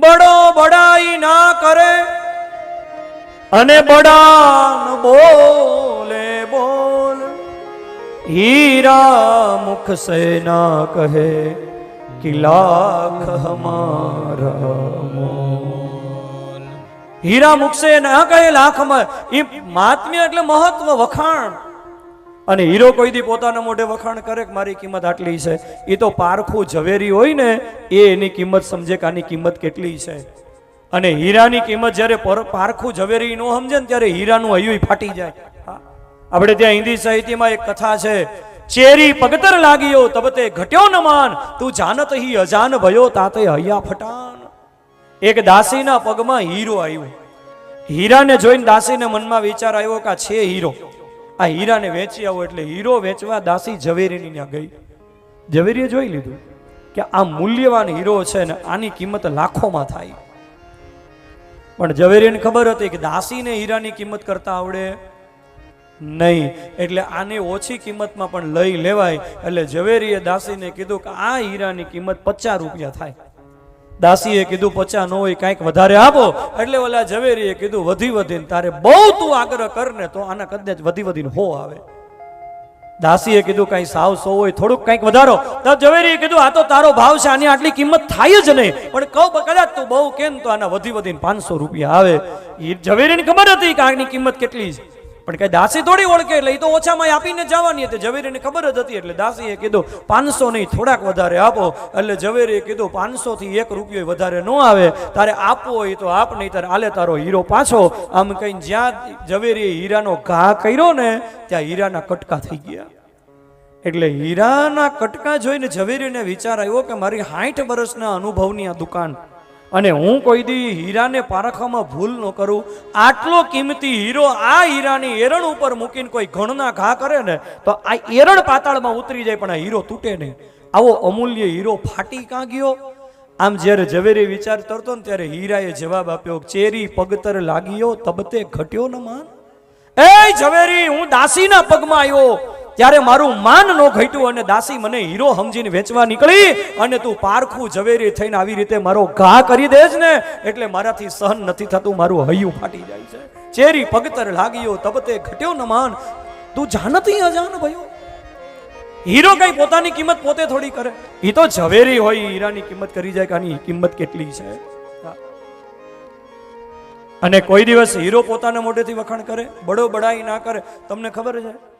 બડો બડાઈ ના કરે. અને બડાન બોલે, બોલ. હીરા મુખ સે કહે કે લાખ હમારા હીરા મુખ સે ના કહે લાખ એ માત્મ્ય એટલે મહત્વ વખાણ. અને હીરો કોઈ દી પોતાના મોઢે વખાણ કરે કે મારી કિંમત આટલી છે? એ તો પારખું ઝવેરી હોય ને, એ એની કિંમત સમજે કે આની કિંમત કેટલી છે. અને હીરાની કિંમત જ્યારે પર- પારખું ઝવેરી નો સમજે ને ત્યારે હીરાનું હૈયું ફાટી જાય. આપણે ત્યાં હિન્દી સાહિત્યમાં એક કથા છે, ચેરી પગતર લાગ્યો તબતે ઘટ્યો ન માન, તું જાનત હી અજાન ભયો, તાતે હૈયા ફટાન. એક દાસીના પગમાં હીરો આવ્યો. હીરાને જોઈને દાસીને મનમાં વિચાર આવ્યો કે છે હીરો. આ હીરાને વેચી આવો એટલે હીરો વેચવા દાસી ઝવેરીની ત્યાં ગઈ. ઝવેરીએ જોઈ લીધું કે આ મૂલ્યવાન હીરો છે ને આની કિંમત લાખોમાં થાય. પણ ઝવેરીને ખબર હતી કે દાસીને હીરાની કિંમત કરતા આવડે નહીં. એટલે આને ઓછી કિંમતમાં પણ લઈ લેવાય. એટલે ઝવેરીએ દાસીને કીધું કે આ હીરાની કિંમત પચાસ રૂપિયા થાય. દાસીએ કીધું, પચા ન હોય, કાંઈક વધારે આપો. એટલે ઓલા ઝવેરીએ કીધું, વધી વધીને તારે બહુ તું આગ્રહ કર ને તો આના કદાચ વધી વધીને હો આવે. દાસીએ કીધું, કાંઈ સાવ સો હોય, થોડુંક કાંઈક વધારો. ઝવેરીએ કીધું, આ તો તારો ભાવ છે, આની આટલી કિંમત થાય જ નહીં. પણ કહું કદાચ તું બહુ કેમ તો આના વધી વધીને પાંચસો રૂપિયા આવે. એ ઝવેરીને ખબર હતી કે આની કિંમત કેટલી છે. પણ કઈ દાસી થોડી ઓળખે એટલે એ તો ઓછામાં આપીને જવાની હતી. ઝવેરીને ખબર જ હતી એટલે દાસીએ કીધું, પાંચસો નહીં, થોડાક વધારે આપો. એટલે ઝવેરીએ કીધું પાંચસો થી એક રૂપિયો વધારે ન આવે. તારે આપવો હોય તો આપ, નહીં તારે આલે તારો હીરો પાછો. આમ કઈ જ્યાં ઝવેરીએ હીરાનો ઘા કર્યો ને, ત્યાં હીરાના કટકા થઈ ગયા. એટલે હીરાના કટકા જોઈને ઝવેરીને વિચાર આવ્યો કે મારી સાઠ વર્ષના અનુભવની આ દુકાન અને હું કોઈ દી હીરાને પારખવામાં ભૂલ ન કરું. આટલો કિંમતી હીરો આ હીરાની એરણ ઉપર મૂકીને કોઈ ઘણના ઘા કરે ને, તો આ એરણ પાતાળમાં ઉતરી જાય, પણ આ હીરો તૂટે નહીં. આવો અમૂલ્ય હીરો ફાટી કાં ગયો? આમ જ્યારે ઝવેરી વિચાર કરતો ને ત્યારે હીરાએ જવાબ આપ્યો, ચેરી પગતર લાગ્યો, તબતે ઘટ્યો ન માન. એ ઝવેરી, હું દાસીના પગમાં આવ્યો ત્યારે મારું માન નો ઘટ્યું અને દાસી મને હીરો સમજીને વેચવા નીકળી અને તું પારખું ઝવેરી થઈને આવી રીતે મારો ઘા કરી દેજ ને એટલે મારાથી સહન નથી થતું, મારું હૈયું ફાટી જાય છે. ચેરી પગતર લાગ્યો, તબતે ઘટ્યો ન માન. તું જાનતી અજાન ભયો? હીરો કઈ પોતાની કિંમત પોતે થોડી કરે. એ તો ઝવેરી હોય, હીરાની કિંમત કરી જાય કે આની કિંમત કેટલી છે? અને કોઈ દિવસ હીરો પોતાના મોઢેથી વખાણ કરે, બડો બડાઈ ના કરે. તમને ખબર છે?